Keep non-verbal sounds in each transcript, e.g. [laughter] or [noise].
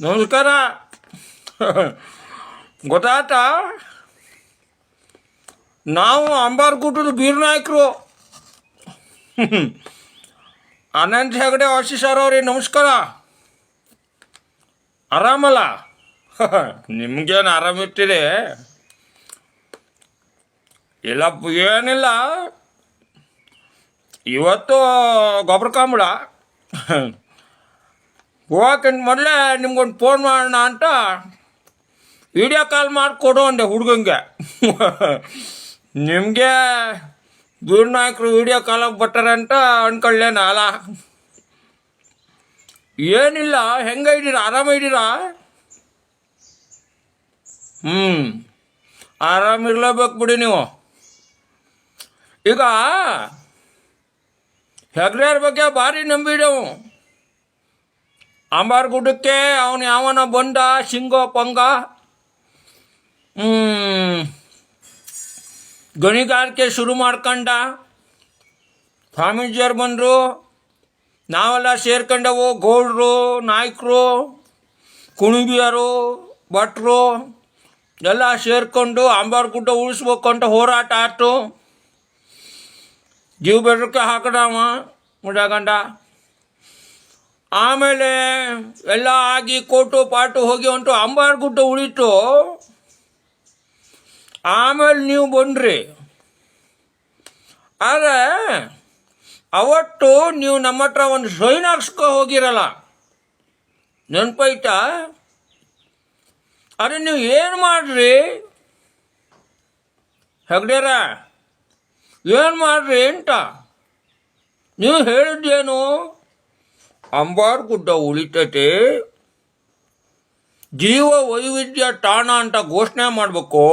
ನಮಸ್ಕಾರ. ಗೊತ್ತಾಯ್ತಾ? ನಾವು ಅಂಬಾರ್ಗುಟ್ಟದ ಬೀರ್ನಾಯಕರು ಅನಂತ್ ಹೆಗಡೆ ಆಶೀಸರ್ ಅವ್ರಿ, ನಮಸ್ಕಾರ. ಆರಾಮಲ್ಲ? ನಿಮ್ಗೇನು ಆರಾಮಿಟ್ಟಿದೆ ಇಲ್ಲಪ್ಪ ಏನಿಲ್ಲ. ಇವತ್ತು ಗೊಬ್ಬರ ಕಾಂಬಳ. ಹೋಗಕ್ಕಿಂತ ಮೊದಲೇ ನಿಮ್ಗೊಂದು ಫೋನ್ ಮಾಡೋಣ ಅಂತ ವಿಡಿಯೋ ಕಾಲ್ ಮಾಡಿಕೊಡು ಅಂದೆ ಹುಡುಗಂಗೆ. [laughs] ನಿಮಗೆ ದೂರ ನಾಯಕರು ವಿಡಿಯೋ ಕಾಲಾಗಿ ಬರ್ತಾರೆ ಅಂತ ಅನ್ಕೊಳ್ಳೇನ ಅಲ್ಲ ಏನಿಲ್ಲ, ಹೆಂಗ ಇದ್ದೀರಾ? ಆರಾಮ ಇದ್ದೀರಾ? ಹ್ಞೂ ಆರಾಮಿರ್ಲೇಬೇಕು ಬಿಡಿ ನೀವು. ಈಗ ಹೆಗ್ಡೆಯವ್ರ ಬಗ್ಗೆ ಭಾರಿ ನಂಬಿದೆವು ಅಂಬಾರ್ ಗುಡ್ಡಕ್ಕೆ ಅವನು ಯಾವನ ಬಂದ ಸಿಂಗೋ ಪಂಗ. ಗಣಿಗಾರಿಕೆ ಶುರು ಮಾಡ್ಕೊಂಡ. ಸ್ವಾಮೀಜಿಯವ್ರು ಬಂದರು. ನಾವೆಲ್ಲ ಸೇರ್ಕೊಂಡವು, ಗೌಡ್ರು, ನಾಯಕರು ಕುಣಿಬಿಯರು ಭಟ್ರು, ಎಲ್ಲ ಸೇರಿಕೊಂಡು ಅಂಬಾರ್ ಗುಡ್ಡ ಉಳಿಸ್ಬೇಕು ಅಂತ ಹೋರಾಟ ಆಯ್ತು. ಜೀವ ಬೆಡ್ರಕ್ಕೆ ಹಾಕಡವ, ಮುಡಗಂಡ. ಆಮೇಲೆ ಎಲ್ಲ ಆಗಿ ಕೋಟು ಪಾಟು ಹೋಗಿ ಹೊಂಟು ಅಂಬಾರ್ ಗುಡ್ಡ ಉಳಿತು. ಆಮೇಲೆ ನೀವು ಬಂದ್ರಿ ಆದರೆ ಅವತ್ತು ನೀವು ನಮ್ಮ ಹತ್ರ ಒಂದು ಸೈನ್ ಹಾಕ್ಸ್ಕೊ ಹೋಗಿರಲ್ಲ. ನೆನಪೈತಾ? ಅರೆ ನೀವು ಏನು ಮಾಡ್ರಿ? ಹೆಗ್ಡೇರ, ಏನು ಮಾಡ್ರಿ ಅಂತ. ನೀವು ಹೇಳಿದ್ದೇನು? ಅಂಬಾರ್ ಗುಡ್ಡ ಉಳಿತೈತೆ. ಜೀವ ವೈವಿಧ್ಯ ತಾಣ ಅಂತ ಘೋಷಣೆ ಮಾಡಬೇಕು.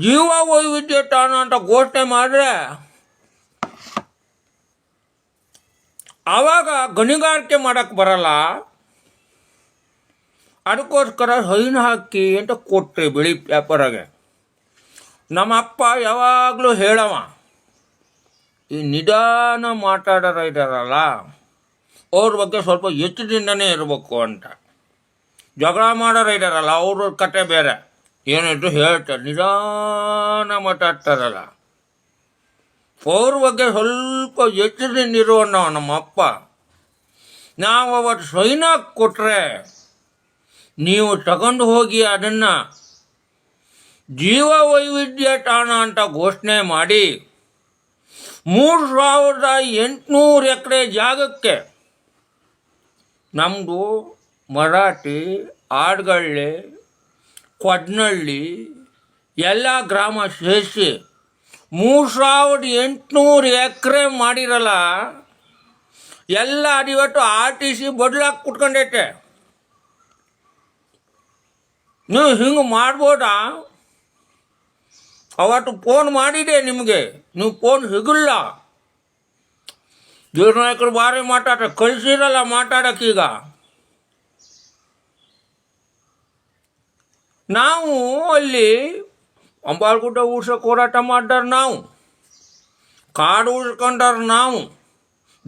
ಜೀವ ವೈವಿಧ್ಯ ತಾಣ ಅಂತ ಘೋಷಣೆ ಮಾಡಿದ್ರೆ ಆವಾಗ ಗಣಿಗಾರಿಕೆ ಮಾಡಕ್ಕೆ ಬರಲ್ಲ. ಅದಕ್ಕೋಸ್ಕರ ಹೈನು ಹಾಕಿ ಅಂತ ಕೊಟ್ಟೆ ಬಿಳಿ ಪೇಪರಾಗೆ ನಮ್ಮ ಅಪ್ಪ ಯಾವಾಗಲೂ ಹೇಳವ ಈ ನಿಧಾನ ಮಾತಾಡೋರು ಇದ್ದಾರಲ್ಲ ಅವ್ರ ಬಗ್ಗೆ ಸ್ವಲ್ಪ ಎಚ್ಚರದಿಂದನೇ ಇರಬೇಕು ಅಂತ. ಜಗಳ ಮಾಡೋರು ಇದ್ದಾರಲ್ಲ ಅವ್ರ ಕತೆ ಬೇರೆ. ಏನಿದ್ರು ಹೇಳ್ತಾರೆ ನಿಧಾನ ಮಾತಾಡ್ತಾರಲ್ಲ. ಅವ್ರ ಬಗ್ಗೆ ಸ್ವಲ್ಪ ಎಚ್ಚರದಿಂದ ನಮ್ಮ ಅಪ್ಪ. ನಾವು ಅವತ್ತು ಸೈನ್ ಕೊಟ್ಟರೆ ನೀವು ತಗೊಂಡು ಹೋಗಿ ಅದನ್ನು ಜೀವ ವೈವಿಧ್ಯ ತಾಣ ಅಂತ ಘೋಷಣೆ ಮಾಡಿ ಮೂರು ಸಾವಿರದ ಎಂಟುನೂರು ಎಕರೆ ಜಾಗಕ್ಕೆ ನಮ್ಮದು ಮರಾಠಿ, ಆಡ್ಗಳ್ಳಿ, ಕೊಡ್ನಳ್ಳಿ, ಎಲ್ಲ ಗ್ರಾಮ ಸೇರಿಸಿ ಮೂರು ಸಾವಿರದ ಎಂಟುನೂರು ಎಕರೆ ಮಾಡಿರಲ್ಲ, ಎಲ್ಲ ಇವತ್ತು ಆರ್ ಟಿ ಸಿ ಬದಲಾಗಿ ಕುಟ್ಕೊಂಡೈತೆ. ನೀವು ಹಿಂಗೆ ಮಾಡ್ಬೋದಾ? ಅವತ್ತು ಫೋನ್ ಮಾಡಿದೆ ನಿಮಗೆ. ನೀವು ಫೋನ್ ಸಿಗಲ್ಲ ನಾಯಕರು ಭಾರಿ ಮಾತಾಡ ಕಳಿಸಿರಲ್ಲ ಮಾತಾಡೋಕ್ಕೀಗ ನಾವು ಅಲ್ಲಿ ಅಂಬಾಲ್ಗುಡ್ಡ ಉಳ್ಸೋಕೆ ಹೋರಾಟ ಮಾಡ್ದಾರ ನಾವು. ಕಾಡು ಉಳ್ಸ್ಕೊಂಡಾರ ನಾವು.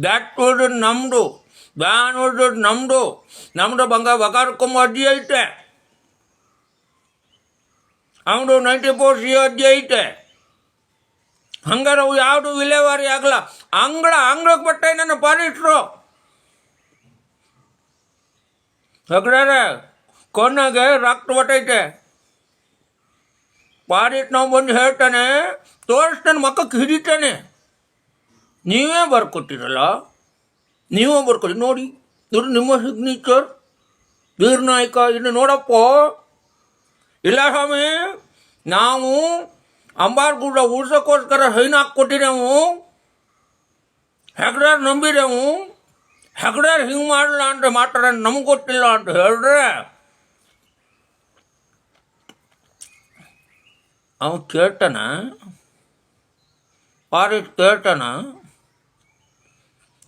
ಬ್ಯಾಟ್ ಹೊಡೆದ್ ನಮ್ಮದು ಬ್ಯಾನ್ ಹೊಡೆದ್ ನಮ್ಮದು ನಮ್ಮದು ಬಂಗ ಬಗಾರಕ್ಕೊಂಬ ಅಜ್ಜಿ ಐತೆ. ಅವನು ನೈಂಟಿ ಫೋರ್ ಸಿ ಅಜ್ಜಿ ಐತೆ ಹಂಗಾರೆ ಅವು ಯಾವುದು ವಿಲೇವಾರಿ ಆಗಲ್ಲ ಅಂಗಳ ಅಂಗಳಕ್ಕೆ ಬಟ್ಟೆ ನನ್ನ ಪಾಲಿಟ್ರು ಹೆಗ್ಡಾರೆ ಕೊನೆಗೆ ರಕ್ತ ಬಟ್ಟೈತೆ ಪಾರಿಟ್ ನಾವು ಬಂದು ಹೇಳ್ತಾನೆ ತೋರಿಸ್ತಾನೆ ಮಕ್ಕಕ್ಕೆ ಹಿಡಿತಾನೆ. ನೀವೇ ಬರ್ಕೊಟ್ಟಿರಲ್ಲ? ನೀವೇ ಬರ್ಕೊಟ್ಟಿ ನೋಡಿ ಇದು ನಿಮ್ಮ ಸಿಗ್ನೇಚರ್ ವೀರ್ನಾಯ್ಕ, ಇನ್ನು ನೋಡಪ್ಪ. ಇಲ್ಲ ಸ್ವಾಮಿ ನಾವು ಅಂಬಾರ್ಗುಡ್ಡ ಉಳ್ಸೋಕ್ಕೋಸ್ಕರ ಸೈನ್ ಕೊಟ್ಟಿದ್ದೆವು ಹೆಗ್ಡಾರ್ ನಂಬಿದೆವು. ಹೆಗ್ಡಾರ್ ಹಿಂಗೆ ಮಾಡಲ್ಲ ಅಂತ ಮಾತಾಡ ನಮ್ಗೆ ಗೊತ್ತಿಲ್ಲ ಅಂತ ಹೇಳಿದ್ರೆ ಅವ ಕೇಳ್ತಾನ ಪಾರಿಟ್ ಕೇಳ್ತಾನ,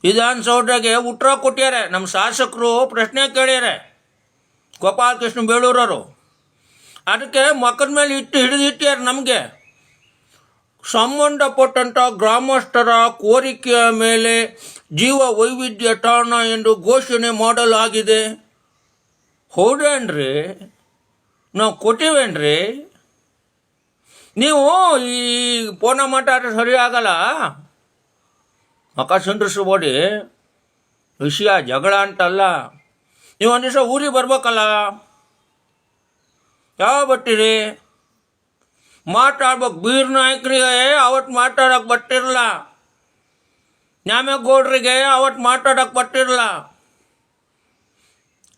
ವಿಧಾನಸೌಧಗೆ ಉತ್ತರ ಕೊಟ್ಟ್ಯಾರೆ ನಮ್ಮ ಶಾಸಕರು ಪ್ರಶ್ನೆ ಕೇಳ್ಯಾರೆ ಗೋಪಾಲಕೃಷ್ಣ ಬೇಳೂರವರು. ಅದಕ್ಕೆ ಮಕ್ಕದ ಮೇಲೆ ಇಟ್ಟು ಹಿಡಿದು ಇಟ್ಟ್ಯಾರ ನಮಗೆ. ಸಂಬಂಧಪಟ್ಟಂಥ ಗ್ರಾಮಸ್ಥರ ಕೋರಿಕೆಯ ಮೇಲೆ ಜೀವ ವೈವಿಧ್ಯ ತಾಣ ಎಂದು ಘೋಷಣೆ ಮಾಡಲಾಗಿದೆ. ಹೌದೇನ್ರಿ? ನಾವು ಕೊಟ್ಟಿವೇನ್ರಿ? ನೀವು ಈ ಫೋನ ಮಾತಾಡ್ರೆ ಸರಿ ಆಗಲ್ಲ? ಮಕ ಸಂಡ್ರಿಸ್ಬೋಡಿ ವಿಷಯ ಜಗಳ ಅಂತಲ್ಲ. ನೀವು ಒಂದು ದಿವಸ ಊರಿಗೆ ಬರ್ಬೇಕಲ್ಲ? ಯಾವ ಬಟ್ಟಿರಿ? ಮಾತಾಡ್ಬೇಕು, ಬೀರ್ ನಾಯಕರಿಗೆ ಅವತ್ತು ಮಾತಾಡೋಕೆ ಬಟ್ಟಿರಲ್ಲ ನ್ಯಾಮೇಗೌಡ್ರಿಗೆ ಅವತ್ತು ಮಾತಾಡೋಕೆ ಬಟ್ಟಿರಲ್ಲ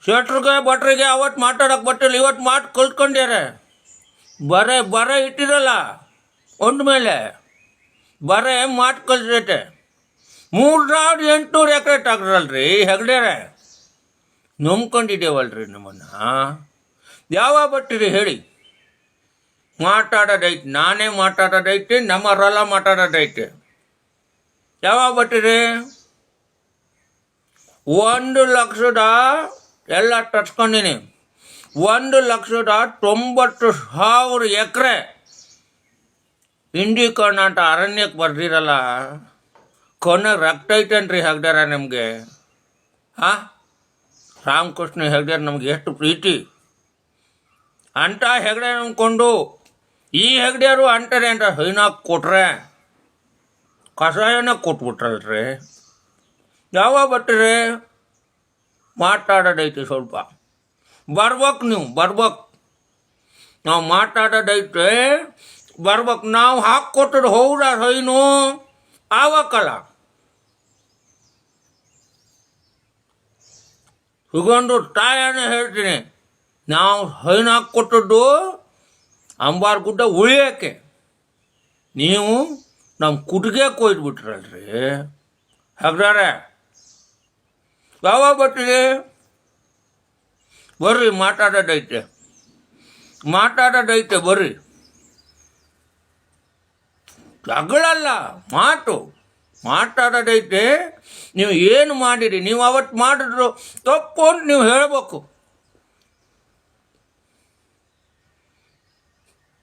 ಶೆಟ್ರಿಗೆ, ಭಟ್ರಿಗೆ ಅವತ್ತು ಮಾತಾಡೋಕೆ ಬಟ್ಟಿರಲ್ಲ ಇವತ್ತು ಮಾತು ಕಲ್ತ್ಕೊಂಡ್ಯಾರೆ ಬರೇ, ಬರ ಇಟ್ಟಿರಲ್ಲ ಮೇಲೆ. ಬರೇ ಮಾತು ಕಲ್ತೈತೆ ಮೂರು ಸಾವಿರದ ಎಂಟುನೂರು ಎಕರೆ ತಗ್ರಲ್ರಿ ಹೆಗ್ಡ್ಯಾರೆ ನಂಬ್ಕೊಂಡಿದ್ದೇವಲ್ರಿ ನಿಮ್ಮನ್ನು. ಯಾವಾಗ ಬರ್ತೀರಿ ಹೇಳಿ? ಮಾತಾಡೋದೈತೆ. ನಾನೇ ಮಾತಾಡೋದೈತೆ ನಮ್ಮವರೆಲ್ಲ ಮಾತಾಡೋದೈತೆ. ಯಾವಾಗ ಬರ್ತೀರಿ ಒಂದು ಲಕ್ಷದ, ಎಲ್ಲ ತರ್ಸ್ಕೊಂಡಿನಿ. ಒಂದು ಲಕ್ಷದ ತೊಂಬತ್ತು ಸಾವಿರ ಎಕರೆ. ಇಂಡಿಕರಣ ಅಂತ ಅರಣ್ಯಕ್ಕೆ ಬರ್ದಿರಲ್ಲ. ಕೊನೆ ರಕ್ತ ಐತೇನ್ರಿ ಹೆಗ್ದಾರ ನಿಮಗೆ? ಹಾಂ ರಾಮಕೃಷ್ಣ ಹೆಗ್ದಾರ ನಮ್ಗೆ ಎಷ್ಟು ಪ್ರೀತಿ. ಅಂತ ಹೆಗಡೆ ಅನ್ಕೊಂಡು, ಈ ಹೆಗಡೆಯರು ಅಂತಾರೆ ಅಂತ ಹೈನಾಕ್ ಕೊಟ್ರೆ, ಕಷಾಯನ ಕೊಟ್ಬಿಟ್ರಲ್ರಿ. ಯಾವಾಗ ಬಟ್ಟರೆ ಮಾತಾಡೋದೈತೆ ಸ್ವಲ್ಪ. ಬರ್ಬೇಕು ನೀವು, ಬರ್ಬೇಕು. ನಾವು ಮಾತಾಡೋದೈತೆ, ಬರ್ಬೇಕು. ನಾವು ಹಾಕ್ಕೊಟ್ಟರು ಹೌದಾ ಹೈನು? ಆವಕ್ಕಲ್ಲ ಸಿಗೊಂಡು ತಾಯನ್ನು ಹೇಳ್ತೀನಿ. ನಾವು ಹೈನ್ ಹಾಕ್ಕೊಟ್ಟದ್ದು ಅಂಬಾರ್ ಗುಡ್ಡ ಉಳಿಯೋಕ್ಕೆ. ನೀವು ನಮ್ಮ ಕುಟಿಗೆ ಕೊಯ್ದುಬಿಟ್ರಲ್ರಿ. ಹಾಗಾರೆ ಯಾವಾಗ ಬರ್ತೀರಿ? ಬರ್ರಿ, ಮಾತಾಡೋದೈತೆ. ಮಾತಾಡೋದೈತೆ, ಬರ್ರಿ. ಜಗಳಲ್ಲ, ಮಾತು. ಮಾತಾಡೋದೈತೆ. ನೀವು ಏನು ಮಾಡಿರಿ? ನೀವು ಅವತ್ತು ಮಾಡಿದ್ರು ತಪ್ಪು ಅಂತ ನೀವು ಹೇಳಬೇಕು.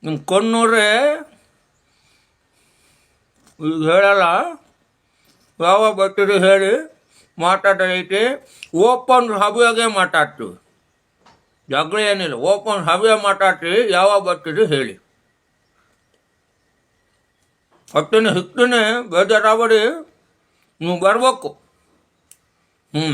ನಿಮ್ಮ ಕಣ್ಣೂರೇ? ಈಗ ಹೇಳಲ್ಲ? ಯಾವಾಗ ಬರ್ತೀರಿ ಹೇಳಿ? ಮಾತಾಡೋದೈತಿ ಓಪನ್ ಹವ್ಯಾಗೆ ಮಾತಾಡ್ತೀವಿ ಜಗಳ ಏನಿಲ್ಲ, ಓಪನ್ ಹವ್ಯ ಮಾತಾಡ್ತೀವಿ. ಯಾವಾಗ ಬರ್ತೀರಿ ಹೇಳಿ. ಹತ್ತಿನೇ ಹಿಕ್ತನೇ ಬೇಜಾರಾಗಬೇಡಿ ನೀವು ಬರಬೇಕು. ಹ್ಞೂ